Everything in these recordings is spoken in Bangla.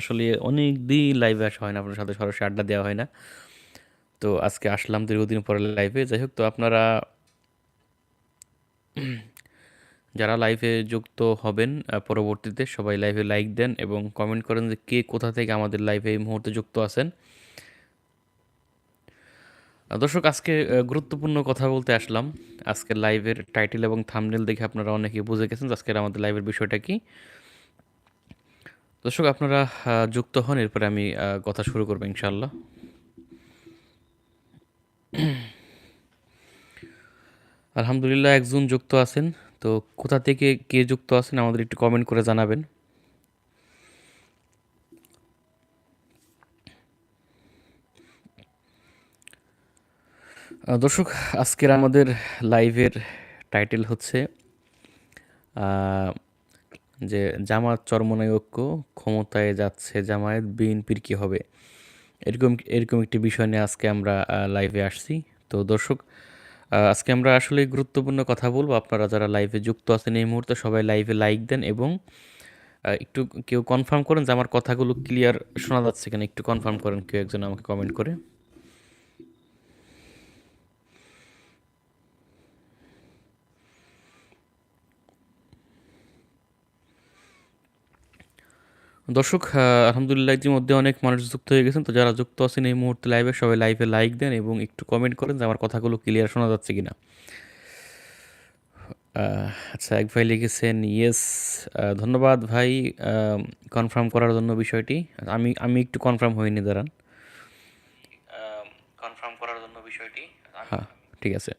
আসলে অনেক দিন লাইভে আসা হয় না, আপনার সাথে সরাসরি আড্ডা দেওয়া হয় না। তো আজকে আসলাম দীর্ঘদিন পরে লাইভে যাই হোক, তো আপনারা যারা লাইভে যুক্ত হবেন পরবর্তীতে সবাই লাইভে লাইক দেন এবং কমেন্ট করেন যে কে কোথা থেকে আমাদের লাইভে এই মুহূর্তে যুক্ত আছেন। দর্শক, আজকে গুরুত্বপূর্ণ কথা বলতে আসলাম। আজকে লাইভের টাইটেল এবং থামনেল দেখে আপনারা অনেকে বুঝে গেছেন আজকের আমাদের লাইভের বিষয়টা কি। দর্শক, আপনারা যুক্ত হন, এরপরে আমি কথা শুরু করব ইনশাল্লাহ আলহামদুলিল্লাহ একজন যুক্ত আছেন। তো কোথা থেকে কে যুক্ত আছেন, আমাদের একটু কমেন্ট করে জানাবেন। দর্শক, আজকের আমাদের লাইভের টাইটেল হচ্ছে যে জামাত চরমনাই ঐক্য ক্ষমতায় যাচ্ছে, জামায়াত বিএনপির কী হবে? এরকম এরকম একটি বিষয় নিয়ে আজকে আমরা লাইভে আসছি। তো দর্শক আজকে আমরা আসলে গুরুত্বপূর্ণ কথা বলব। আপনারা যারা লাইভে যুক্ত আছেন এই মুহূর্তে সবাই লাইভে লাইক দেন এবং একটু কেউ কনফার্ম করেন যে আমার কথাগুলো ক্লিয়ার শোনা যাচ্ছে কিনা, একটু কনফার্ম করেন কেউ একজন আমাকে কমেন্ট করে। দর্শক আলহামদুলিল্লাহ ইতিমধ্যে অনেক মানুষ যুক্ত হয়ে গেছেন। তো যারা যুক্ত আছেন এই মুহূর্তে লাইভে সবাই লাইভে লাইক দেন এবং একটু কমেন্ট করেন যে আমার কথাগুলো ক্লিয়ার শোনা যাচ্ছে কিনা। আচ্ছা এক ভাই লিখেছেন ইয়েস ধন্যবাদ ভাই কনফার্ম করার জন্য বিষয়টি। আমি আমি একটু কনফার্ম হইনি দাঁড়ান। কনফার্ম করার জন্য বিষয়টি। হ্যাঁ ঠিক আছে।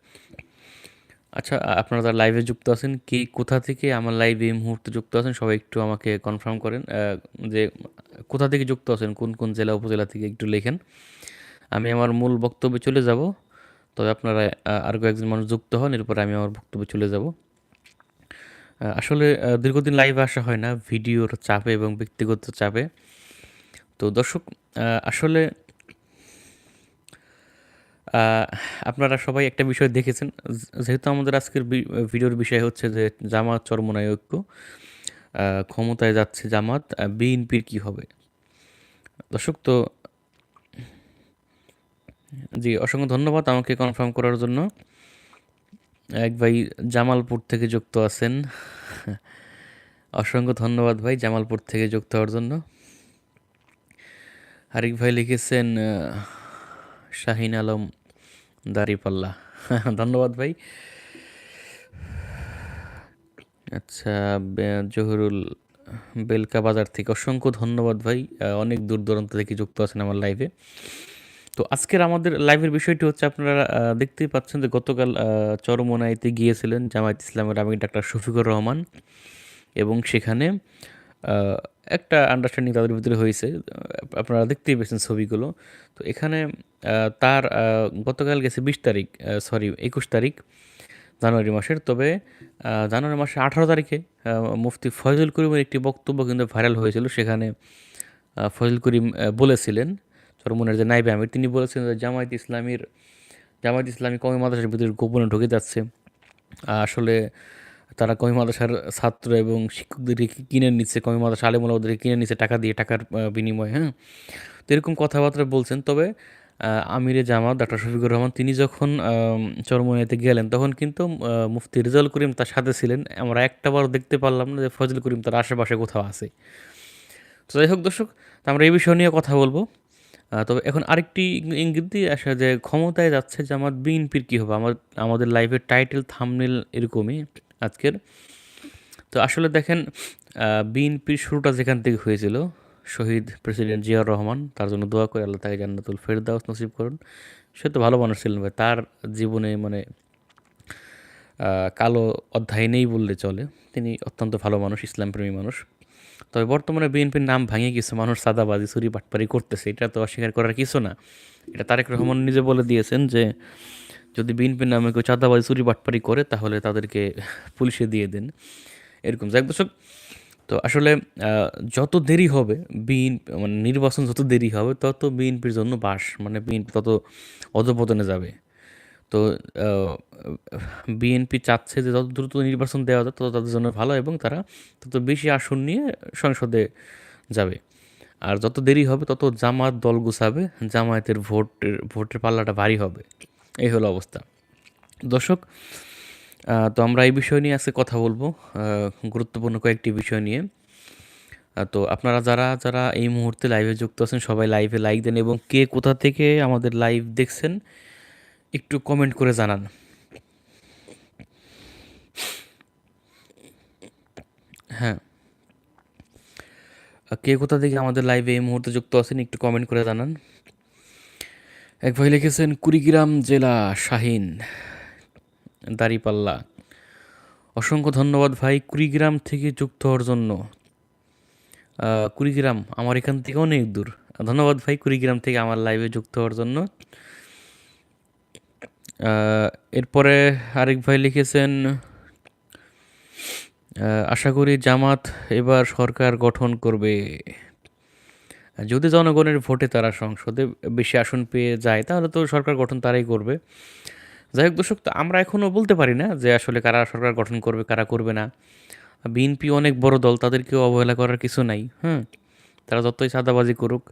আচ্ছা আপনারা যারা লাইভে যুক্ত আছেন, কি কোথা থেকে আমার লাইভে এই মুহূর্তে যুক্ত আছেন, সবাই একটু আমাকে কনফার্ম করেন যে কোথা থেকে যুক্ত আছেন, কোন কোন জেলা, উপজেলা থেকে একটু লেখেন। আমি আমার মূল বক্তব্যে চলে যাব, তবে আপনারা আর কয়েকজন মানুষ যুক্ত হন, এরপরে আমি আমার বক্তব্যে চলে যাব। আসলে দীর্ঘদিন লাইভে আসা হয় না, ভিডিওর চাপে এবং ব্যক্তিগত চাপে। তো দর্শক আসলে আপনারা সবাই একটা বিষয় দেখেছেন। যেহেতু আমাদের আজকের ভিডিওর বিষয় হচ্ছে যে জামাত চরমনাই ঐক্য ক্ষমতায় যাচ্ছে জামাত বিএনপির কি হবে? দর্শক, তো জি, অসংখ্য ধন্যবাদ আমাকে কনফার্ম করার জন্য। এক ভাই জামালপুর থেকে যুক্ত আছেন। অসংখ্য ধন্যবাদ ভাই জামালপুর থেকে যুক্ত হওয়ার জন্য। আরেক ভাই লিখেছেন শাহিন আলম দাঁড়িপাল্লা ধন্যবাদ ভাই। আচ্ছা জহুরুল, বেলকা বাজার থেকে অসংখ্য ধন্যবাদ ভাই। অনেক দূর দূরান্ত থেকে যুক্ত আছেন আমার লাইভে। তো আজকের আমাদের লাইভের বিষয়টি হচ্ছে আপনারা দেখতেই পাচ্ছেন যে গতকাল চরমোনাইতে গিয়েছিলেন জামায়াত ইসলামের আমি ডাক্তার শফিকুর রহমান এবং সেখানে একটা আন্ডারস্ট্যান্ডিং তাদের ভিতরে হয়েছে আপনারা দেখতেই পেয়েছেন ছবিগুলো। তো এখানে তার গতকাল গেছে বিশ তারিখ সরি একুশ তারিখ জানুয়ারি মাসের। তবে জানুয়ারি মাসের আঠারো তারিখে মুফতি ফয়জুল করিমের একটি বক্তব্য কিন্তু ভাইরাল হয়েছিল। সেখানে আহ, ফয়জুল করিম বলেছিলেন চরমনের যে নাইবে আমির তিনি বলেছেন যে জামায়াত ইসলামীর জামায়াত ইসলামী কমি মাদ্রাসার ভিতরে গোপনে ঢুকে যাচ্ছে। আসলে তারা কমি মাদ্রাসার ছাত্র এবং শিক্ষকদেরকে কিনে নিচ্ছে, কমি মাদ্রাসা আলিমুল্লাহ ওদেরকে কিনে নিচ্ছে টাকা দিয়ে, টাকার বিনিময়ে হ্যাঁ? তো এরকম কথাবার্তা বলছেন। তবে আমিরে জামাত, ডাক্তার শফিকুর রহমান, তিনি যখন চরমনিয়াতে গেলেন, তখন কিন্তু মুফতি রেজাউল করিম তার সাথে ছিলেন। আমরা একটাবার দেখতে পারলাম না যে ফজল করিম তার আশেপাশে কোথাও আছে। তো যাই হোক দর্শক আমরা এই বিষয় নিয়ে কথা বলব। তবে এখন আরেকটি ইঙ্গিত দিয়ে আসা যে ক্ষমতায় যাচ্ছে যে আমার বিএনপির কী হবে? আমার আমাদের লাইফের টাইটেল থামনেল এরকমই। আজকের। তো আসলে দেখেন বিএনপির শুরুটা যেখান থেকে হয়েছিল, শহীদ প্রেসিডেন্ট জিয়াউর রহমান, তার জন্য দোয়া করে আল্লাহ তাকে জান্নাতুল ফেরদাউস নসিব করুন। সে তো ভালো মানুষ ছিলেন ভাই, তার জীবনে মানে কালো অধ্যায় নেই বললে চলে। তিনি অত্যন্ত ভালো মানুষ, ইসলামপ্রেমী মানুষ। তবে বর্তমানে বিএনপির নাম ভাঙিয়ে কিছু মানুষ সাদাবাজি চুরি বাটপারি করতেছে, এটা তো অস্বীকার করার কিছু না। এটা তারেক রহমান নিজে বলে দিয়েছেন যে যদি বিএনপির নামে কেউ চাঁদাবাজি, চুরি বাটপারি করে, তাহলে তাদেরকে পুলিশে দিয়ে দেন। এরকম। যাক দর্শক, তো আসলে যত দেরি হবে বিএন মানে নির্বাচন যত দেরি হবে, তত বিএনপির জন্য বাস মানে বিএনপি তত অধপতনে যাবে। তো বিএনপি চাচ্ছে যে যত দ্রুত নির্বাচন দেওয়া যায়, তত তাদের জন্য ভালো, এবং তারা তত বেশি আসন নিয়ে সংসদে যাবে। আর যত দেরি হবে, তত জামাত দল গুছাবে, জামায়াতের ভোটের ভোটের পাল্লাটা ভারী হবে। এই হলো অবস্থা। দর্শক তো আমরা এই বিষয় নিয়ে আজকে কথা বলব গুরুত্বপূর্ণ কয়েকটি বিষয় নিয়ে। তো আপনারা যারা যারা এই মুহূর্তে লাইভে যুক্ত আছেন, সবাই লাইভে লাইক দেন এবং কে কোথা থেকে আমাদের লাইভ দেখছেন, একটু কমেন্ট করে জানান। হ্যাঁ। কে কোথা থেকে আমাদের লাইভে এই মুহূর্তে যুক্ত আছেন, একটু কমেন্ট করে জানান। এক ভাই লিখেছেন, কুড়িগ্রাম জেলা শাহিন, দাঁড়িপাল্লা। অসংখ্য ধন্যবাদ ভাই কুড়িগ্রাম থেকে যুক্ত হওয়ার জন্য। কুড়িগ্রাম আমার এখান থেকে অনেক দূর। ধন্যবাদ ভাই কুড়িগ্রাম থেকে আমার লাইভে যুক্ত হওয়ার জন্য। এরপরে আরেক ভাই লিখেছেন আশা করি জামাত এবার সরকার গঠন করবে। যদি জনগণের ভোটে তারা সংসদে বেশি আসন পেয়ে যায়, তাহলে তো সরকার গঠন তারাই করবে। যাই হোক দর্শক, তো আমরা এখনও বলতে পারি না যে আসলে কারা সরকার গঠন করবে, কারা করবে না। বিএনপি অনেক বড় দল, তাদেরকেও অবহেলা করার কিছু নাই হ্যাঁ তারা যতই চাঁদাবাজি করুক,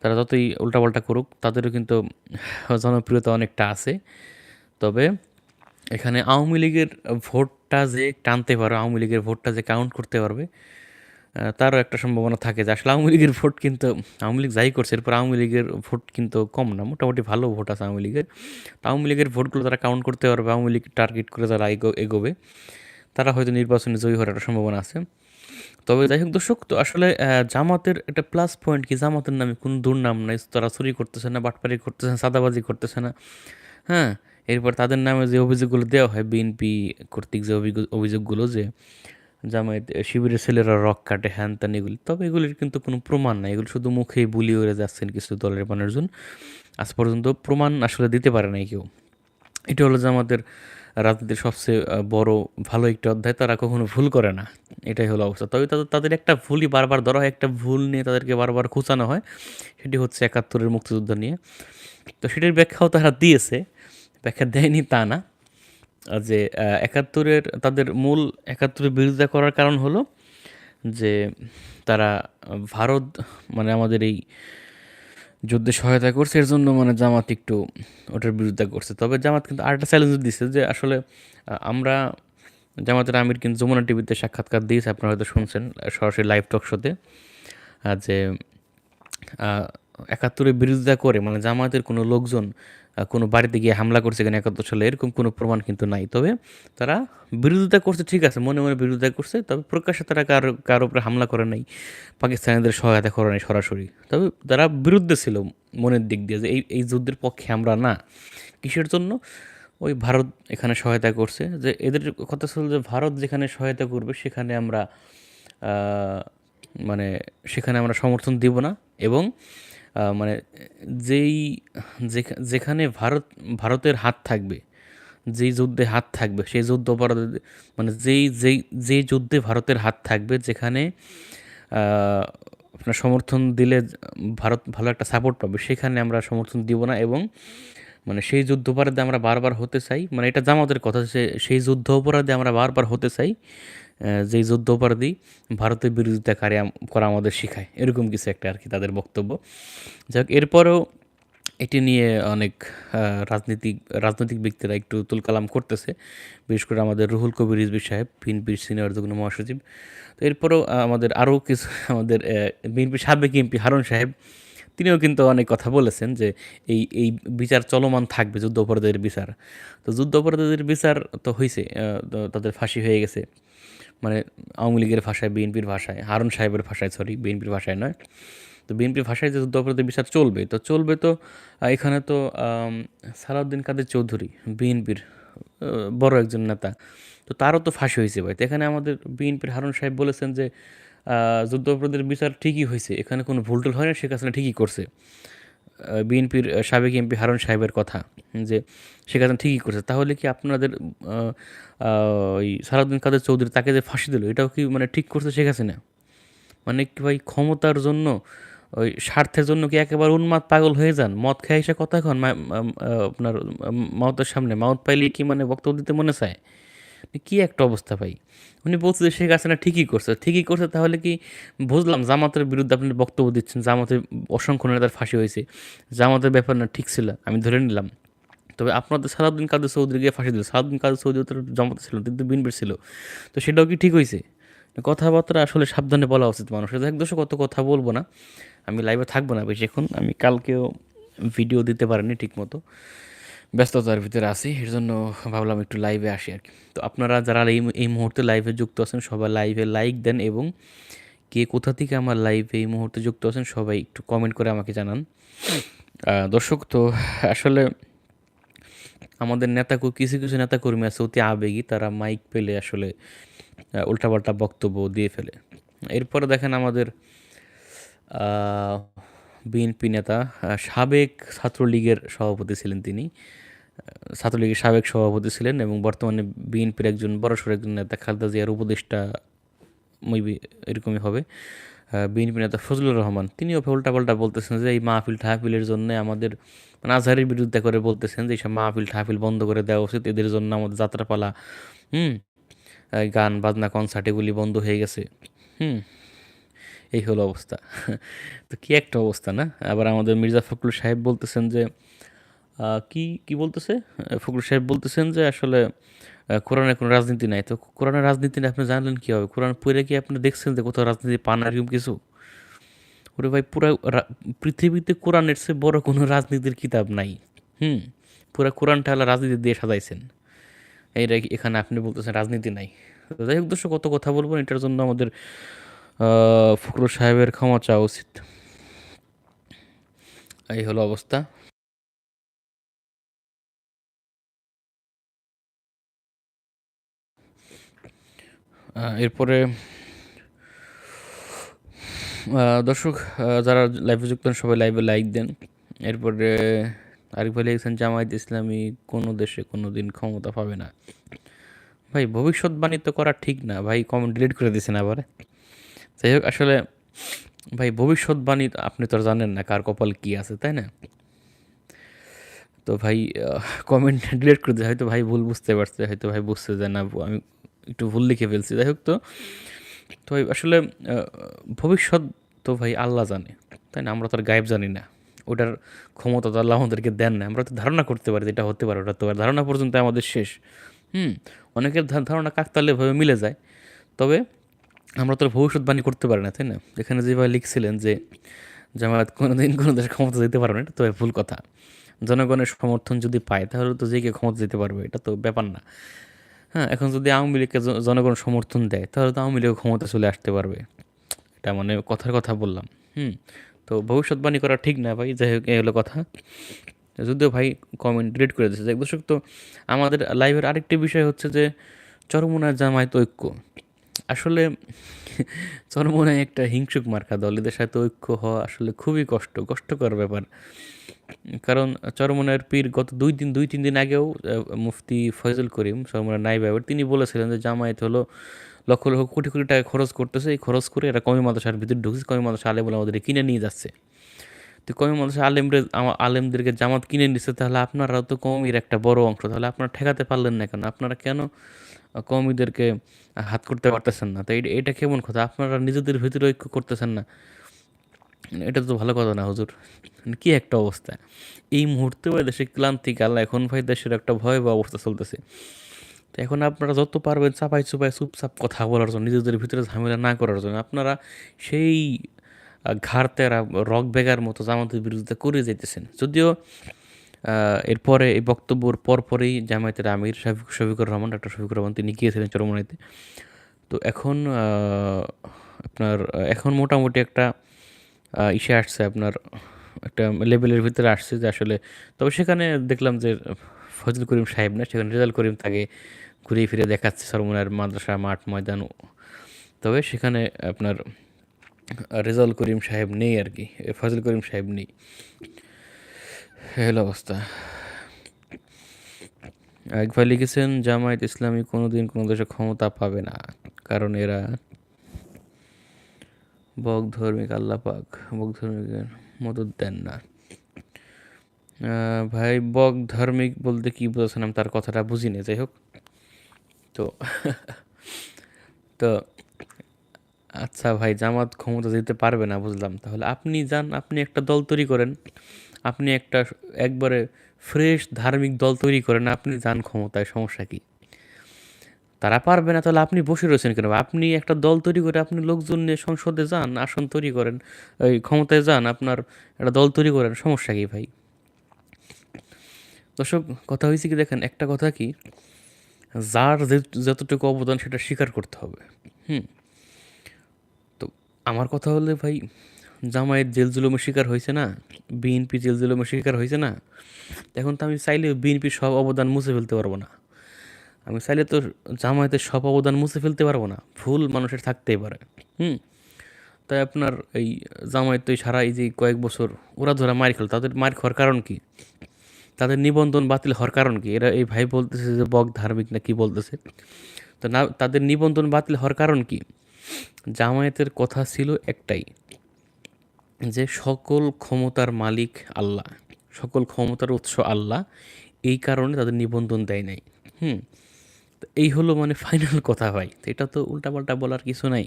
তারা যতই উল্টাপাল্টা করুক, তাদেরও কিন্তু জনপ্রিয়তা অনেকটা আছে। তবে এখানে আওয়ামী লীগের ভোটটা যে টানতে পারবে, আওয়ামী লীগের ভোটটা যে কাউন্ট করতে পারবে তারও একটা সম্ভাবনা থাকে যে আসলে আওয়ামী লীগের ভোট কিন্তু, আওয়ামী লীগ যাই করছে, এরপর আওয়ামী লীগের ভোট কিন্তু কম না, মোটামুটি ভালো ভোট আছে আওয়ামী লীগের। তো আওয়ামী লীগের ভোটগুলো তারা কাউন্ট করতে পারবে, আওয়ামী লীগ টার্গেট করে যারা এগো, এগোবে, তারা হয়তো নির্বাচনে জয়ী হওয়ার একটা সম্ভাবনা আছে। তবে যাই হোক দর্শক, তো আসলে জামাতের একটা প্লাস পয়েন্ট কি, জামাতের নামে কোনো দুর্নাম নাই, তারা চুরি করতেছে না, বাটপারি করতেছে না, সাদাবাজি করতেছে না হ্যাঁ? এরপর তাদের নামে যে অভিযোগগুলো দেওয়া হয়, বিএনপি কর্তৃক যে অভিযোগ অভিযোগগুলো যে জামায়াত শিবিরের ছেলেরা রক কাটে, হ্যান ত্যান এগুলি। তবে এগুলির কিন্তু কোনো প্রমাণ নাই। এগুলো শুধু মুখেই বুলি উড়ে যাচ্ছেন কিছু দলের মানুষজন। আজ পর্যন্ত প্রমাণ আসলে দিতে পারে নাই কেউ। এটা হলো যে আমাদের রাজনীতির সবচেয়ে বড় ভালো একটা অধ্যায়। তারা কখনো ভুল করে না। এটাই হলো অবস্থা। তবে তাদের তাদের একটা ভুলই বারবার ধরা হয়, একটা ভুল নিয়ে তাদেরকে বারবার খুঁচানো হয়। সেটি হচ্ছে একাত্তরের মুক্তিযুদ্ধ নিয়ে। তো সেটির ব্যাখ্যাও তারা দিয়েছে। ব্যাখ্যা দেয়নি তা না। যে একাত্তরের, তাদের মূল একাত্তরের বিরোধিতা করার কারণ হলো যে, তারা ভারত মানে আমাদের এই যুদ্ধে সহায়তা করছে, এর জন্য মানে জামাত একটু ওটার বিরোধিতা করছে। তবে জামাত কিন্তু আরেকটা চ্যালেঞ্জ দিচ্ছে যে, আসলে আমরা জামাতের আমির কিন্তু যমুনা টিভিতে সাক্ষাৎকার দিয়েছে, আপনারা হয়তো শুনছেন, সরাসরি লাইভ টক শোতে যে একাত্তরের বিরোধিতা করে মানে জামাতের কোনো লোকজন কোনো বাড়িতে গিয়ে হামলা করছে কেন একাত্তর সালে, এরকম কোনো প্রমাণ কিন্তু নাই। তবে তারা বিরোধিতা করছে, ঠিক আছে, মনে মনে বিরোধিতা করছে, তবে প্রকাশ্যে তারা কার কারোর উপরে হামলা করে নাই, পাকিস্তানিদের সহায়তা করে নাই সরাসরি। তবে তারা বিরুদ্ধে ছিল মনের দিক দিয়ে যে এই এই যুদ্ধের পক্ষে আমরা না। কিসের জন্য? ওই ভারত এখানে সহায়তা করছে, যে এদের কথা ছিল যে ভারত যেখানে সহায়তা করবে সেখানে আমরা মানে সেখানে আমরা সমর্থন দিব না, এবং মানে যেই যেখা- যেখানে ভারত, ভারতের হাত থাকবে, যেই যুদ্ধে হাত থাকবে, সেই যুদ্ধ অপরাধ মানে যেই যেই যেই যুদ্ধে ভারতের হাত থাকবে, যেখানে আপনার সমর্থন দিলে ভারত ভালো একটা সাপোর্ট পাবে, সেখানে আমরা সমর্থন দিব না এবং মানে সেই যুদ্ধ অপরাধে আমরা বারবার হতে চাই। মানে এটা জামাতের কথা সেই যুদ্ধ অপরাধে আমরা বারবার হতে চাই। যেই যুদ্ধ অপরাধী ভারতের বিরোধিতাকারী আম- করা আমাদের শেখায়। এরকম কিছু একটা আর কি তাদের বক্তব্য। যাক, এরপরেও এটি নিয়ে অনেক রাজনীতিক, রাজনৈতিক ব্যক্তিরা একটু তুলকালাম করতেছে। বিশেষ করে আমাদের রুহুল কবির রিজভি সাহেব, বিএনপির সিনিয়র যুগ্ম মহাসচিব। তো এরপরেও আমাদের আরও কিছু, আমাদের বিএনপির সাবেক এমপি হারুন সাহেব, তিনিও কিন্তু অনেক কথা বলেছেন যে এই এই বিচার চলমান থাকবে যুদ্ধ অপরাধের বিচার। তো যুদ্ধ অপরাধের বিচার তো হয়েছে তাদের ফাঁসি হয়ে গেছে। মানে আওয়ামী লীগের ভাষায় বিএনপির ভাষায় হারুন সাহেবের ভাষায় সরি বিএনপির ভাষায় নয়। তো বিএনপির ভাষায় যে যুদ্ধ অপরাধের বিচার চলবে তো চলবে তো এখানে তো সালাউদ্দিন কাদের চৌধুরী বিএনপির বড় একজন নেতা তো তারও তো ফাঁসি হয়েছে ভাই। তো এখানে আমাদের বিএনপির হারুন সাহেব বলেছেন যে আহ, যুদ্ধ অপরাধের বিচার ঠিকই হয়েছে এখানে কোনো ভুল টুল হয় না শেখ হাসিনা ঠিকই করছে। বিএনপির সাবেক এমপি হারুন সাহেবের কথা যে শেখ হাসিনা ঠিকই করছে। তাহলে কি আপনাদের ওই সারাদিন কাদের চৌধুরী তাকে যে ফাঁসি দিল, এটাও কি মানে ঠিক করছে শেখ হাসিনা? মানে কি ভাই, ক্ষমতার জন্য, ওই স্বার্থের জন্য কি একেবারে উন্মাদ পাগল হয়ে যান? মদ খেয়ে এসে কথা এখন আপনার মাউতের সামনে। মাউত পাইলে কি মানে বক্তব্য দিতে মনে চায়? কি একটা অবস্থা ভাই। উনি বলছে যে শেখ হাসিনা ঠিকই করছে। ঠিকই করছে তাহলে কি, বুঝলাম জামাতের বিরুদ্ধে আপনি বক্তব্য দিচ্ছেন, জামাতের অসংখ্য নেতার ফাঁসি হয়েছে। জামাতের ব্যাপার না, ঠিক ছিল। আমি ধরে নিলাম। তবে আপনাদের সালাউদ্দিন কাদের চৌধুরী গিয়ে ফাঁসি দিল? সালাউদ্দিন কাদের চৌধুরী তো জমাতে ছিল কিন্তু বিনবির ছিল। তো সেটাও কি ঠিক হয়েছে কথাবার্তা আসলে সাবধানে বলা উচিত মানুষের। এক দোষে কত কথা বলব না। আমি লাইভে থাকব না বেশিক্ষণ। আমি কালকেও ভিডিও দিতে পারিনি ঠিকমতো। ব্যস্ততার ভিতরে আছি এর জন্য ভাবলাম একটু লাইভে আসি আর কি। তো আপনারা যারা এই এই মুহূর্তে লাইভে যুক্ত আছেন, সবাই লাইভে লাইক দেন এবং কে কোথা থেকে আমার লাইভে এই মুহূর্তে যুক্ত আছেন, সবাই একটু কমেন্ট করে আমাকে জানান। দর্শক, তো আসলে আমাদের নেতা কিছু কিছু নেতাকর্মী আছে অতি আবেগী, তারা মাইক পেলে আসলে উল্টাপাল্টা বক্তব্য দিয়ে ফেলে। এরপরে দেখেন আমাদের বিএনপি নেতা সাবেক ছাত্রলীগের সভাপতি ছিলেন তিনি। ছাত্রলীগের সাবেক সভাপতি ছিলেন এবং বর্তমানে বিএনপির একজন, বড়সড় একজন নেতা খালেদা জিয়ার উপদেষ্টা, মেবি এরকমই হবে। বিএনপি নেতা ফজলুর রহমান, তিনিও উল্টাপাল্টা বলতেছেন যে এই মাহফিল ঠাহফিলের জন্য আমাদের মানে আজহারের বিরুদ্ধে করে বলতেছেন যে এইসব মাহফিল ঠাহফিল বন্ধ করে দেওয়া উচিত, এদের জন্য আমাদের যাত্রাপালা, হুম গান, বাজনা কনসার্ট এগুলি বন্ধ হয়ে গেছে, হুম, এই হলো অবস্থা। তো কী একটা অবস্থা না? আবার আমাদের মির্জা ফখরুল সাহেব বলতেছেন যে কি কি বলতেছে? ফখরুল সাহেব বলতেছেন যে আসলে কোরআনে কোনো রাজনীতি নাই। তো কোরআনের রাজনীতি নিয়ে আপনি জানলেন কী হবে কোরআন পড়ে কি আপনি দেখছেন যে কোথাও রাজনীতি পান আর কিছু? ওরে ভাই, পুরা পৃথিবীতে কোরআনের চেয়ে বড় কোনো রাজনীতির কিতাব নাই। হুম, পুরা কোরআনটা হলো রাজনীতি দিয়ে সাজাইছেন। এইটা এখানে আপনি বলতেছেন রাজনীতি নাই। যাই হোক দর্শক, কত কথা বলব এটার জন্য আমাদের ফখরুল সাহেবের ক্ষমা চাওয়া উচিত। এই হলো অবস্থা। এরপরে দর্শক যারা লাইভে যুক্ত সবাই লাইভে লাইক দেন। এরপরে আরিফ আলী লিখেছেন, জামায়াত ইসলামী কোনো দেশে কোনো দিন ক্ষমতা পাবে না। ভাই ভবিষ্যৎবাণী তো করা ঠিক না। ভাই কমেন্ট ডিলিট করে দিয়েছেন আবার। যাই হোক, আসলে, ভাই ভবিষ্যৎবাণী আপনি তো জানেন না কার কপাল কী আছে, তাই না? তো ভাই কমেন্ট ডিলিট করে দিয়ে হয়তো ভাই ভুল বুঝতে পারছে, হয়তো ভাই বুঝতে যে না, আমি একটু ভুল লিখে ফেলছি, যাই হোক তো। তো আসলে ভবিষ্যৎ তো ভাই আল্লাহ জানে, তাই না? আমরা তো আর গায়েব জানি না। ওটার ক্ষমতা তো আল্লাহ আমাদেরকে দেন না। আমরা তো ধারণা করতে পারি যেটা হতে পারে, ওটা তো ধারণা পর্যন্ত আমাদের শেষ। হুম, অনেকের ধারণা কাকতালীয়ভাবে মিলে যায়। তবে আমরা তো ভবিষ্যৎবাণী করতে পারি না, তাই না? এখানে যেভাবে লিখছিলেন যে, জামায়াত কোনো দিন কোনো দেশের ক্ষমতা দিতে পারবে না, এটা তো ভুল কথা। জনগণের সমর্থন যদি পায়, তাহলে তো যে কেউ ক্ষমতা দিতে পারবে, এটা তো ব্যাপার না। হ্যাঁ এখন যদি আওয়ামী লীগকে জনগণ সমর্থন দেয়, তাহলে তো আওয়ামী লীগ ক্ষমতা চলে আসতে পারবে। এটা মানে কথার কথা বললাম, হুম? তো ভবিষ্যৎবাণী করা ঠিক না ভাই, যাই হোক হলো কথা। যদিও ভাই কমেন্ট ডিলিট করে দিচ্ছে দর্শক, তো আমাদের লাইভের আরেকটি বিষয় হচ্ছে যে চরমোনা জামায়াত ঐক্য। আসলে চরমনে একটা হিংসুক মার্কা দল এদের সাথে ঐক্য হওয়া আসলে খুবই কষ্ট, কষ্টকর ব্যাপার। কারণ চরমনের পীর গত দুই দিন, দুই, তিন দিন আগেও মুফতি ফয়জুল করিম চরমনের নাইব তিনি বলেছিলেন যে জামায়াত হলো লক্ষ লক্ষ কোটি কোটি টাকা খরচ করতেছে, এই খরচ করে এরা কমি মাদ্রাসার ভিতরে ঢুকছে, কমি মাদ্রাসা আলেম বলে আমাদের কিনে নিয়ে যাচ্ছে। তো কমি মাদ্রাসা আলেমরে আলেমদেরকে জামাত কিনে নিচ্ছে তাহলে আপনারাও তো কমির একটা বড় অংশ, তাহলে আপনারা ঠেকাতে পারলেন না কেন? আপনারা কেন কমিদেরকে হাত করতে পারতেছেন না। তো এটা কেমন কথা? আপনারা নিজেদের ভিতরে ঐক্য করতেছেন না। এটা তো ভালো কথা না, হুজুর। কি একটা অবস্থা। এই মুহূর্তে দেশে ক্লান্তিকাল এখন ভাই দেশের একটা ভয়াবহ অবস্থা চলতেছে। তো এখন আপনারা যত পারবেন চাপাই চুপাই চুপচাপ কথা বলার জন্য, নিজেদের ভিতরে ঝামেলা না করার জন্য। আপনারা সেই ঘাড়তেরা রক বেগার মতো জামাতের বিরুদ্ধে করে যেতেছেন যদিও এরপরে এই বক্তব্যর পরপরেই জামায়াতের আমির শফিক শফিকুর রহমান ডাক্তার শফিকুর রহমান, তিনি গিয়েছিলেন চরমনাইতে। তো এখন আপনার এখন মোটামুটি একটা ইসে আসছে আপনার, একটা লেভেলের ভিতরে আসছে যে আসলে, তবে সেখানে দেখলাম যে ফজল করিম সাহেব না, সেখানে রেজাল করিম তাকে ঘুরিয়ে ফিরে দেখাচ্ছে সরমনার মাদ্রাসা, মাঠ, ময়দান। তবে সেখানে আপনার রেজাল করিম সাহেব নেই আর কি ফজল করিম সাহেব নেই। হলো অবস্থা। একবার লিখেছেন, জামায়াত ইসলামী কোনোদিন কোনো দেশে ক্ষমতা পাবে না, কারণ এরা বক ধর্মিক, আল্লাহ পাক বক ধর্মিকের মদত দেন না। ভাই, বক ধার্মিক বলতে কী বলছেন আমি তার কথাটা বুঝিনি যাই হোক। তো তো আচ্ছা ভাই, জামাত ক্ষমতা দিতে পারবে না, বুঝলাম। তাহলে আপনি যান, আপনি একটা দল তৈরি করেন। আপনি একটা একবারে ফ্রেশ ধার্মিক দল তৈরি করেন, আপনি যান ক্ষমতায়, সমস্যা কী? তারা পারবে না, তাহলে আপনি বসে রয়েছেন কেন? আপনি একটা দল তৈরি করে আপনি লোকজন নিয়ে সংসদে যান, আসন তৈরি করেন ওই ক্ষমতায় যান, আপনার একটা দল তৈরি করেন, সমস্যা কী ভাই? দর্শক, কথা হয়েছে কি দেখেন, একটা কথা কি, যার যতটুকু অবদান সেটা স্বীকার করতে হবে। হুম? তো আমার কথা হলে ভাই জামায়েত জেল জুলুমের শিকার হয়েছে না, বিএনপি জেল জুলুমের শিকার হয়েছে না, এখন তো আমি চাইলে বিএনপির সব অবদান মুছে ফেলতে পারব না। আমি চাইলে তো জামায়াতের সব অবদান মুছে ফেলতে পারব না, ভুল মানুষের থাকতেই পারে, হুম? তাই আপনার এই জামায়াত তো সারা এই যে কয়েক বছর ওরা ধরা মার খেল, তাদের মার খাওয়ার কারণ কি? তাদের নিবন্ধন বাতিল হওয়ার কারণ কি? এরা এই ভাই বলতেছে যে বক ধার্মিক না কি বলতেছে? তো না, তাদের নিবন্ধন বাতিল হওয়ার কারণ কি? জামায়াতের কথা ছিল একটাই যে সকল ক্ষমতার মালিক আল্লাহ, সকল ক্ষমতার উৎস আল্লাহ, এই কারণে তাদের নিবন্ধন দেয় নাই। হুম এই হলো মানে ফাইনাল কথা ভাই। এটা তো উল্টাপাল্টা বলার কিছু নাই।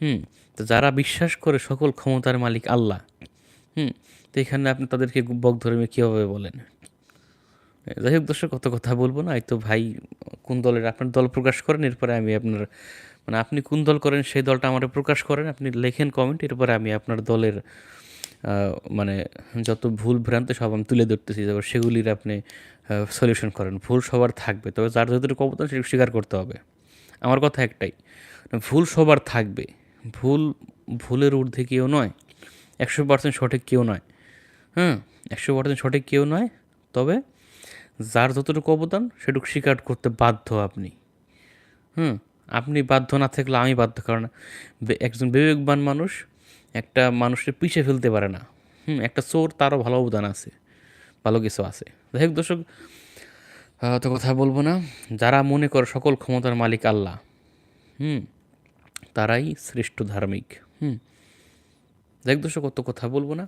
হুম, তো যারা বিশ্বাস করে সকল ক্ষমতার মালিক আল্লাহ, হুম, তো এখানে আপনি তাদেরকে বক ধর্মে কীভাবে বলেন? যাই হোক দর্শক, কত কথা বলব না এই তো ভাই কোন দলের আপনার দল প্রকাশ করেন, এরপরে আমি আপনার মানে আপনি কোন দল করেন, সেই দলটা আমার প্রকাশ করেন, আপনি লেখেন কমেন্ট এরপরে আমি আপনার দলের মানে যত ভুল ভ্রান্ত সব আমি তুলে ধরতেছি, তারপর সেগুলির আপনি সলিউশন করেন। ভুল সবার থাকবে, তবে যার যতটুকু অবদান সেটা স্বীকার করতে হবে। আমার কথা একটাই, ভুল সবার থাকবে, ভুল, ভুলের ঊর্ধ্বে কেউ নয়, একশো পার্সেন্ট সঠিক কেউ নয় হ্যাঁ একশো পার্সেন্ট সঠিক কেউ নয়, তবে যার যতটুকু অবদান সেটুকু স্বীকার করতে বাধ্য আপনি, হুম আপনি বাধ্য না থাকলে আমি বাধ্য, কারণ একজন বিবেকবান মানুষ একটা মানুষের পিছিয়ে ফেলতে পারে না। হুম, একটা চোর তারও ভালো অবদান আছে, ভালো কিছু আছে। যাই হোক দর্শক তো কথা বলব না। যারা মনে করে সকল ক্ষমতার মালিক আল্লাহ, হুম, তারাই শ্রেষ্ঠ ধার্মিক, হুম। যাই হোক দর্শক, অত কথা বলব না।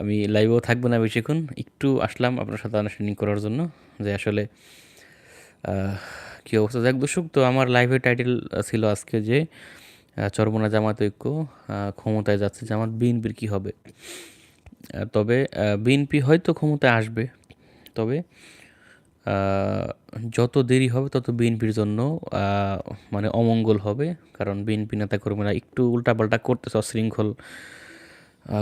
আমি লাইভেও থাকব না বেশিক্ষণ। একটু আসলাম আপনার সাথে আনুষ্ঠানিক করার জন্য যে আসলে কী অবস্থা? যাক দর্শক, তো আমার লাইভের টাইটেল ছিল আজকে যে চরমনা জামাত ঐক্য ক্ষমতায় যাচ্ছে জামাত বিএনপির কী হবে? তবে বিএনপি হয়তো ক্ষমতায় আসবে, তবে যত দেরি হবে তত বিএনপির জন্য মানে অমঙ্গল হবে, কারণ বিএনপি নেতাকর্মীরা একটু উল্টাপাল্টা করতেছে, অশৃঙ্খল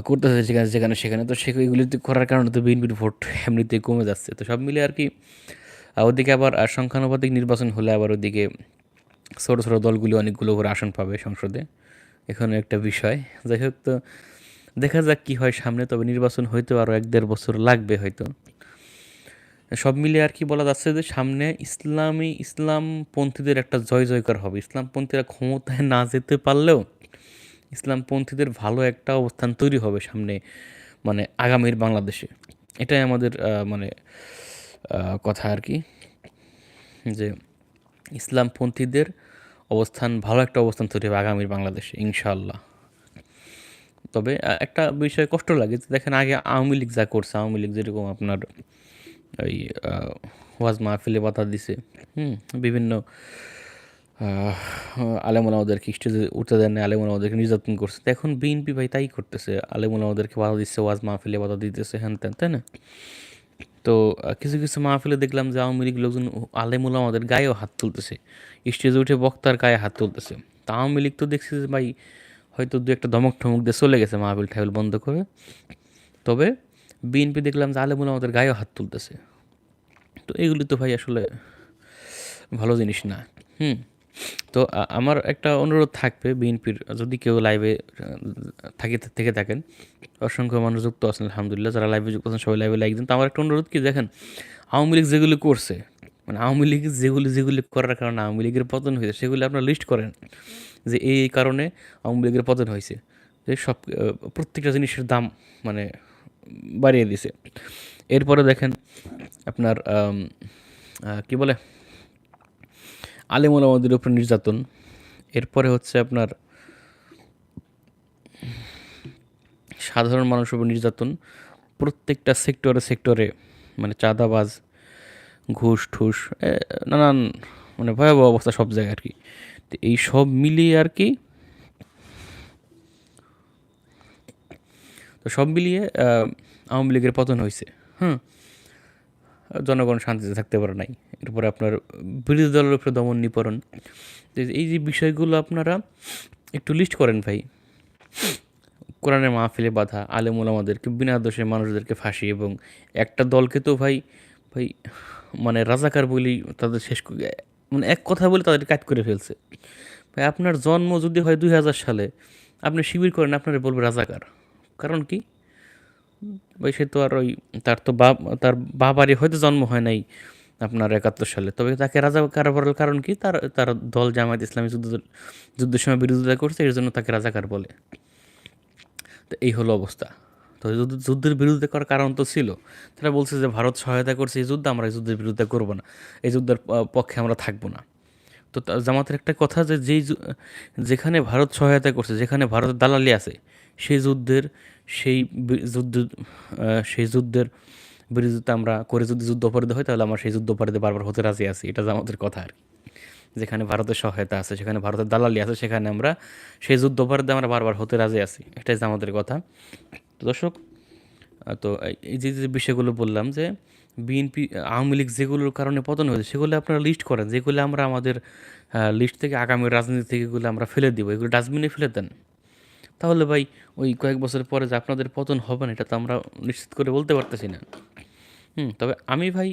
করতেছে যেখানে যেখানে, সেখানে। তো সেগুলিতে করার কারণে তো বিএনপির ভোট এমনিতেই কমে যাচ্ছে। তো সব মিলে আর কি ওদিকে আবার সংখ্যানুপাতিক নির্বাচন হলে আবার ওদিকে ছোটো ছোটো দলগুলি অনেকগুলো করে আসন পাবে সংসদে। এখানে একটা বিষয়। যাই হোক তো, দেখা যাক কী হয় সামনে, তবে নির্বাচন হয়তো আরও এক দেড় বছর লাগবে হয়তো। সব মিলিয়ে আর কি বলা যাচ্ছে যে সামনে ইসলামী, ইসলামপন্থীদের একটা জয় জয়কার হবে। ইসলামপন্থীরা ক্ষমতায় না যেতে পারলেও ইসলামপন্থীদের ভালো একটা অবস্থান তৈরি হবে সামনে মানে আগামীর বাংলাদেশে। এটাই আমাদের মানে কথা আর কি, যে ইসলামপন্থীদের অবস্থান, ভালো একটা অবস্থান তৈরি হবে আগামীর বাংলাদেশে ইনশাল্লাহ তবে একটা বিষয় কষ্ট লাগে যে দেখেন আগে আওয়ামী লীগ যা করছে, আওয়ামী লীগ যেরকম আপনার ওই ওয়াজ মাহফিলে বাধা দিছে, হুম, বিভিন্ন আলেমুলামাদেরকে স্টেজে উঠতে দেন না আলেমুলামাদেরকে নির্যাতন করছে। এখন বিএনপি ভাই তাই করতেছে আলেমুলামাদেরকে বাধা দিচ্ছে ওয়াজ মাহফিলে বাধা দিতেছে, হ্যান ত্যান, তাই না? তো কিছু কিছু মাহফিলে দেখলাম যে আওয়ামী লীগ লোকজন আলেমুলামাদের গায়েও হাত তুলতেছে। স্টেজে উঠে বক্তার গায়ে হাত তুলতেছে। তা আওয়ামী লীগ তো দেখছি যে ভাই, হয়তো দু একটা ধমক ঠমক দিয়ে চলে গেছে মাহফিল ঠাইল বন্ধ করে। তবে বিএনপি দেখলাম যে আলেমুল আমাদের গায়েও হাত তুলতেছে। তো এগুলি তো ভাই আসলে ভালো জিনিস না। হুম। তো আমার একটা অনুরোধ থাকবে বিএনপির, যদি কেউ লাইভে থাকে, থেকে থাকেন, অসংখ্য মানুষ যুক্ত আছেন, আলহামদুলিল্লাহ, যারা লাইভে যুক্ত আছেন, সবাই লাইভে লাইক দিন। তো আমার একটা অনুরোধ কি, দেখেন, আওয়ামী লীগ যেগুলি করছে মানে আওয়ামী লীগ যেগুলি যেগুলি করার কারণে আওয়ামী লীগের পতন হয়েছে, সেগুলি আপনারা লিস্ট করেন, যে এই কারণে আওয়ামী লীগের পতন হয়েছে। যে সব প্রত্যেকটা জিনিসের দাম মানে বাড়িয়ে দিছে। এরপরে দেখেন, আপনার কি বলে? আলিমুল আমাদের উপর নির্যাতন। এরপরে হচ্ছে আপনার সাধারণ মানুষের উপর নির্যাতন। প্রত্যেকটা সেক্টরে সেক্টরে মানে চাঁদাবাজ, ঘুষ ঠুস নানান মানে ভয়াবহ অবস্থা সব জায়গায় আর কি। তো এই সব মিলিয়ে আর কি তো সব মিলিয়ে আওয়ামী লীগের পতন হয়েছে হুম? জনগণ শান্তিতে থাকতে পারে নাই। এরপরে আপনার বিরোধী দলের উপরে দমন নিপরণ এই যে বিষয়গুলো আপনারা একটু লিস্ট করেন ভাই। কোরআনের মাহফিলে বাধা, আলেমুল আমাদেরকে, বিনা দোষে মানুষদেরকে ফাঁসি এবং একটা দলকে তো ভাই ভাই মানে রাজাকার বলি তাদের শেষ মানে এক কথা বলে তাদের কাজ করে ফেলছে। ভাই আপনার জন্ম যদি হয় দুই হাজার সালে, আপনি শিবির করেন, আপনারা বলবে রাজাকার। কারণ কি? ভাই সে তো আর ওই তার তো বাপ, তার বাবারই হয়তো জন্ম হয় নাই আপনার একাত্তর সালে। তবে তাকে রাজা কার বলার কারণ কি? তার তার দল জামায়াত ইসলামী যুদ্ধ, যুদ্ধের সময় বিরোধিতা করছে, এর জন্য তাকে রাজাকার বলে। তো এই হলো অবস্থা। তো যুদ্ধের বিরুদ্ধে করার কারণ তো ছিল। তারা বলছে যে ভারত সহায়তা করছে এই যুদ্ধ, আমরা এই যুদ্ধের বিরুদ্ধে করব না। এই যুদ্ধের পক্ষে আমরা থাকব না। তা- জামাতের একটা কথা যে যেই যেখানে ভারত সহায়তা করছে, যেখানে ভারতের দালালি আছে, সেই যুদ্ধের সেই যুদ্ধ সেই যুদ্ধের বিরোধিতা আমরা করে যদি যুদ্ধ অপরাধ হয়, তাহলে আমরা সেই যুদ্ধ অপরাধে বারবার হতে রাজি আছি। এটা জামাতের কথা আর যেখানে ভারতের সহায়তা আছে সেখানে ভারতের দালালি আছে, সেখানে আমরা সেই যুদ্ধ অপরাধে আমরা বারবার হতে রাজি আছি। এটাই আমাদের কথা। তো দর্শক তো এই- এই যে যে বিষয়গুলো বললাম যে বিএনপি, আওয়ামী লীগ যেগুলোর কারণে পতন হয়েছে, সেগুলো আপনারা লিস্ট করেন। যেগুলো আমরা আমাদের লিস্ট থেকে আগামী রাজনীতি থেকে এগুলো আমরা ফেলে দিব। এগুলো ডাস্টবিনে ফেলে দেন। তাহলে ভাই ওই কয়েক বছর পরে যে আপনাদের পতন হবে না, এটা তো আমরা নিশ্চিত করে বলতে পারতেছি না। হুম, তবে আমি ভাই,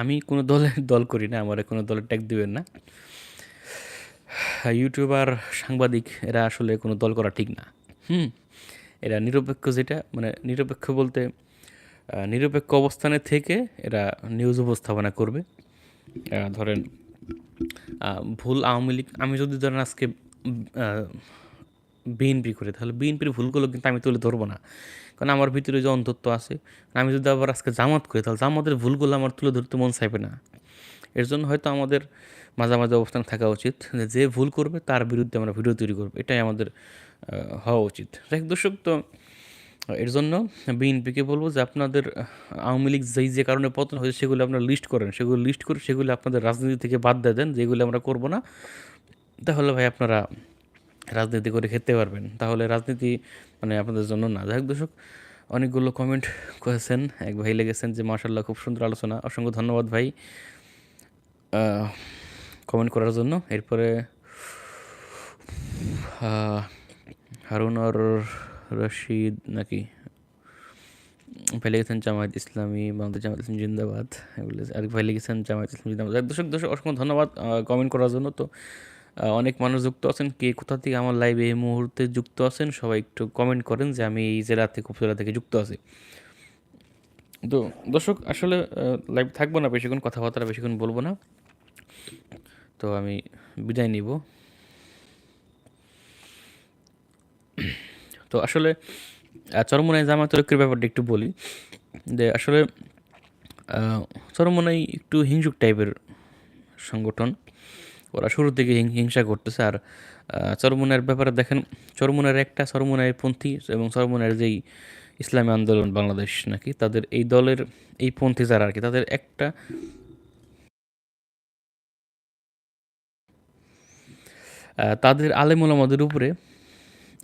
আমি কোনো দলে দল করি না, আমার কোনো দলে ট্যাগ দিবেন না। ইউটিউবার, সাংবাদিক, এরা আসলে কোনো দল করা ঠিক না। হুম, এরা নিরপেক্ষ যেটা মানে নিরপেক্ষ বলতে নিরপেক্ষ অবস্থানে থেকে এরা নিউজ উপস্থাপনা করবে। ধরেন ভুল আওয়ামী লীগ, আমি যদি ধরেন আজকে বিএনপি করে, তাহলে বিএনপির ভুলগুলো কিন্তু আমি তুলে ধরবো না। কারণ আমার ভিতরে যে অন্ধত্ব আছে আমি যদি আবার আজকে জামাত করি, তাহলে জামাতের ভুলগুলো আমার তুলে ধরতে মন চাইবে না। এর জন্য হয়তো আমাদের মাঝামাঝি অবস্থান থাকা উচিত, যে ভুল করবে, তার বিরুদ্ধে আমরা ভিডিও তৈরি করব। এটাই আমাদের হওয়া উচিত। হোক দর্শক, তো এর জন্য বিএনপিকে বলব যে আপনাদের আওয়ামী লীগ যেই যে কারণে পতন হয়েছে, সেগুলো আপনারা লিস্ট করেন। সেগুলো লিস্ট করে, সেগুলো আপনাদের রাজনীতি থেকে বাদ দিয়ে দেন, যেগুলো আমরা করব না। তাহলে ভাই আপনারা রাজনীতি করে খেতে পারবেন। তাহলে রাজনীতি মানে আপনাদের জন্য না যাই দর্শক। অনেকগুলো কমেন্ট করেছেন, এক ভাই লেগেছেন যে মার্শাল্লাহ খুব সুন্দর আলোচনা। অসংখ্য ধন্যবাদ ভাই। কমেন্ট করার জন্য। এরপরে হারুন আর রশিদ নাকি? ভাই লিখেছেন, জামায়াত ইসলামী, বাংলাদেশ জামায়াত ইসলাম জিন্দাবাদ। এগুলো আরেক ভাই লিখেছেন, জামায়াত ইসলাম জিন্দাবাদ। দর্শক দর্শক, অসংখ্য ধন্যবাদ কমেন্ট করার জন্য। তো অনেক মানুষ যুক্ত আছেন। কে কোথা থেকে আমার লাইভে এই মুহূর্তে যুক্ত আছেন, সবাই একটু কমেন্ট করেন যে আমি এই জেলা থেকে উপজেলা থেকে যুক্ত আছি। তো দর্শক, আসলে লাইভ থাকব না, বেশিক্ষণ কথাবার্তা বেশিক্ষণ বলব না। তো আমি বিদায় নিব। তো আসলে চরমোনাই জামাত ঐক্যের ব্যাপারটা একটু বলি। যে আসলে চরমোনাই একটু হিংসুক টাইপের সংগঠন। ওরা শুরুর দিকে হিংসা করতেছে আর আহ, চরমোনাইয়ের ব্যাপারে দেখেন চরমোনাইয়ের একটা চরমোনাই পন্থী এবং চরমোনাইয়ের যেই ইসলামী আন্দোলন বাংলাদেশ নাকি তাদের এই দলের এই পন্থী যারা আর কি তাদের একটা তাদের আলেমুল আমাদের উপরে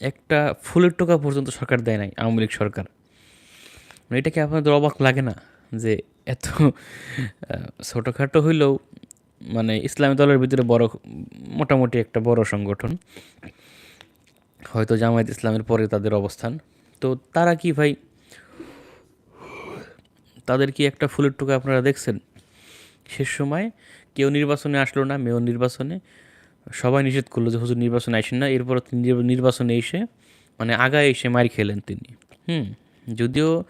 একটা ফুলের টোকা পর্যন্ত সরকার দেয় নাই আওয়ামী লীগ সরকার। মানে এটা কি আপনাদের অবাক লাগে না যে এত ছোটোখাটো হইলেও মানে ইসলামী দলের ভিতরে বড়, মোটামুটি একটা বড় সংগঠন। হয়তো জামায়াত ইসলামের পরে তাদের অবস্থান। তো তারা কি ভাই, তাদের কি একটা ফুলের টোকা আপনারা দেখছেন? শেষ সময় কেউ নির্বাচনে আসলো না, মেয়র নির্বাচনে। সবাই নিষেধ করল যে হুজুর নির্বাচনে আসেন না। এরপর তিনি নির্বাচনে এসে মানে আগায় এসে মার খেলেন তিনি। হুম, যদিও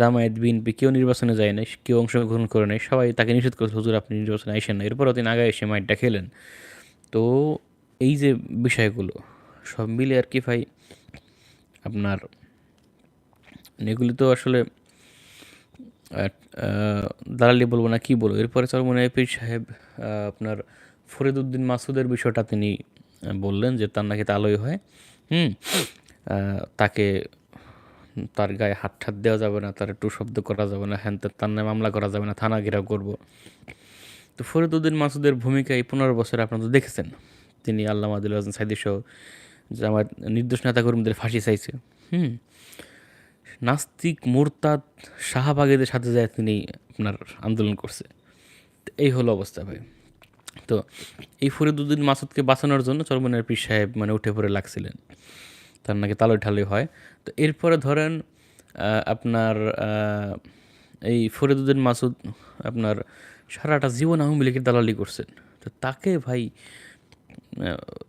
জামায়াত, বিএনপি, কেউ নির্বাচনে যায় নাই, কেউ অংশগ্রহণ করে নাই, সবাই তাকে নিষেধ করেছে, হুজুর, আপনি নির্বাচনে আসেন না এরপরও তিনি আগায় এসে মাইরটা খেলেন। তো এই যে বিষয়গুলো, সব মিলে আর কি ভাই, আপনার, এগুলি তো আসলে দালালি বলব না, কি বলব? এরপরে চরমনে পীর সাহেব আপনার ফরিদউদ্দিন মাসুদের বিষয়টা তিনি বললেন যে তার নাকি তালই হয়। হুম তাকে তার গায়ে হাত ঠাত দেওয়া যাবে না, তার একটু শব্দ করা যাবে না, হ্যান তার নামে মামলা করা যাবে না, থানা ঘেরাও করব। তো ফরিদুদ্দিন মাসুদের ভূমিকা এই পনেরো বছরে আপনারা তো দেখেছেন, তিনি আল্লাহ আদিল হাসান সাইদি সহ জামাত নির্দোষ নেতাকর্মীদের ফাঁসি চাইছে। হুম, নাস্তিক মোরতাদ শাহবাগীদের সাথে যায় তিনি আপনার আন্দোলন করছে। এই হলো অবস্থা ভাই। তো এই ফরিদুদ্দিন মাসুদকে বাঁচানোর জন্য চরমনের পীর সাহেব মানে উঠে পড়ে লাগছিলেন। তার নাকি তালই ঠালই হয়। তো এরপরে ধরেন আপনার এই ফরিদুদ্দিন মাসুদ আপনার সারাটা জীবন আওয়ামী লীগের দালালি করছেন। তো তাকে ভাই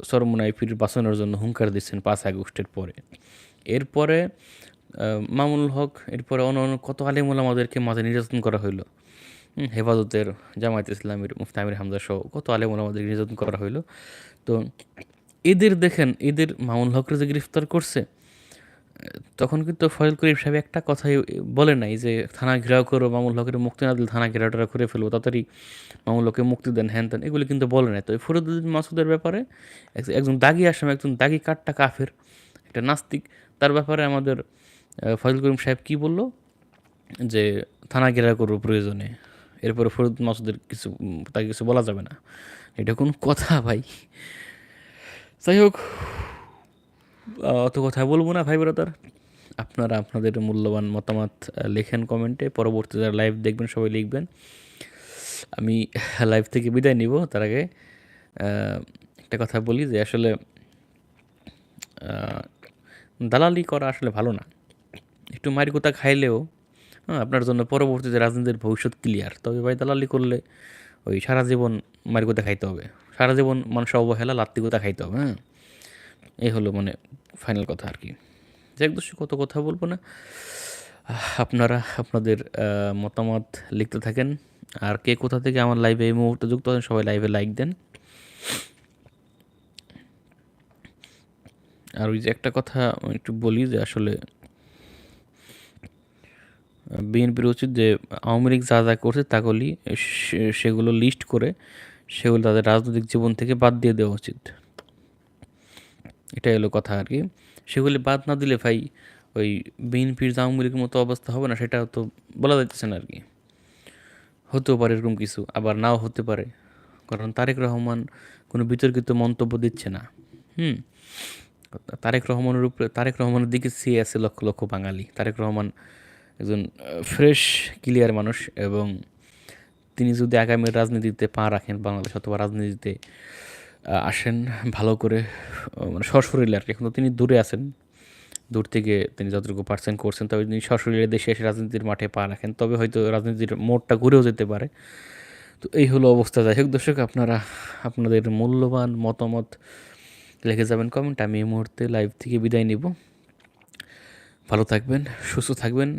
সরমনাই ফির বাঁচানোর জন্য হুঙ্কার দিচ্ছেন পাঁচ আগস্টের পরে। এরপরে আহ, মামুনুল হক এরপরে অন্য অন্য কত আলিমুল আমাদেরকে মাঝে নির্যাতন করা হইল। হেফাজতের জামায়াত ইসলামের মুফতি আমির হামজা সহ কত আলিমুল আমাদের নির্যাতন করা হইল। তো এদের দেখেন এদের মামুন হকরে যে গ্রেফতার করছে। তখন কিন্তু ফয়ল করিম সাহেব একটা কথাই বলে নাই যে থানা ঘেরাও করো মামুল হকের মুক্তি না দিলে থানা ঘেরাও টেরাও করে ফেলব তাড়াতাড়ি মামুল হককে মুক্তি দেন। হ্যান ত্যান এগুলি কিন্তু বলে নাই। তো ফরিদুদ্দিন মাসুদের ব্যাপারে একজন দাগি আসাম একজন দাগি কাটটা কাফের একটা নাস্তিক তার ব্যাপারে আমাদের আহ, ফয়জল করিম সাহেব কি বলল? যে থানা ঘেরাও করব প্রয়োজনে। এরপরে ফরিদ মাসুদের কিছু তাকে কিছু বলা যাবে না। এটা কোন কথা ভাই? যাই হোক অত কথা বলব না ভাই ব্রাদার। আপনারা আপনাদের মূল্যবান মতামত লেখেন কমেন্টে। পরবর্তী যারা লাইভ দেখবেন, সবাই লিখবেন। আমি লাইভ থেকে বিদায় নিব। তার আগে একটা কথা বলি যে আসলে দালালি করা আসলে ভালো না। একটু মারিকোতা খাইলেও হ্যাঁ আপনার জন্য পরবর্তীতে রাজনীতির ভবিষ্যৎ ক্লিয়ার তবে ভাই, দালালি করলে ওই সারা জীবন মারিকোতা খাইতে হবে। সারা জীবন মানুষ অবহেলা লাত্তিকোতা খাইতে হবে হ্যাঁ? এই হলো মানে ফাইনাল কথা আর কি। যাক দোষী কত কথা বলব না। আপনারা, আপনাদের মতামত লিখতে থাকেন। আর কে কোথা থেকে আমার লাইভে এই মুহূর্তে যুক্ত আছেন, সবাই লাইভে লাইক দেন। আর ওই যে একটা কথা একটু বলি যে আসলে বিএনপির উচিত যে আওয়ামী লীগ যা যা করছে তাগুলি সেগুলো লিস্ট করে সেগুলো তাদের রাজনৈতিক জীবন থেকে বাদ দিয়ে দেওয়া উচিত। এটাই হলো কথা আর কি। সেগুলি বাদ না দিলে ভাই ওই বিএনপির লীগের মতো অবস্থা হবে না, সেটা তো বলা যাচ্ছে না আর কি। হতেও পারে এরকম কিছু, আবার নাও হতে পারে। কারণ তারেক রহমান কোনো বিতর্কিত মন্তব্য দিচ্ছে না। হুম? তারেক রহমানের উপরে, তারেক রহমানের দিকে চেয়ে আছে লক্ষ লক্ষ বাঙালি। তারেক রহমান একজন ফ্রেশ ক্লিয়ার মানুষ এবং তিনি যদি আগামী রাজনীতিতে পা রাখেন বাংলাদেশ অথবা রাজনীতিতে আসেন, ভালো করে মানে সশরীরে আর কি। এখন তিনি দূরে আছেন। দূর থেকে তিনি যতটুকু পার্সেন্ট করছেন, তবে তিনি সশরীরে দেশে এসে রাজনীতির মাঠে পা রাখেন। তবে হয়তো রাজনীতির মোড়টা ঘুরেও যেতে পারে। তো এই হলো অবস্থা। যাই হোক দর্শক, আপনারা, আপনাদের মূল্যবান মতামত লিখে যাবেন কমেন্ট আমি এই মুহূর্তে লাইভ থেকে বিদায় নিব। ভালো থাকবেন, সুস্থ থাকবেন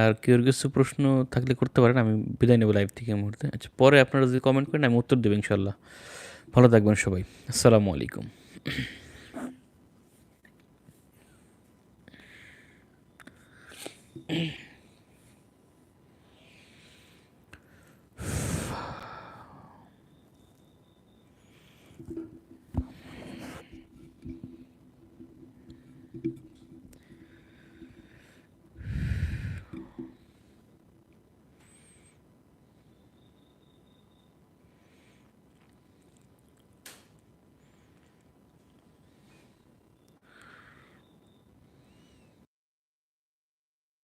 আর কেউ কিছু প্রশ্ন থাকলে করতে পারেন, আমি বিদায় নেব লাইভ থেকে মুহূর্তে। আচ্ছা পরে আপনারা যদি কমেন্ট করেন, আমি উত্তর দেবো ইনশাল্লাহ ভালো থাকবেন সবাই। আসসালামু আলাইকুম।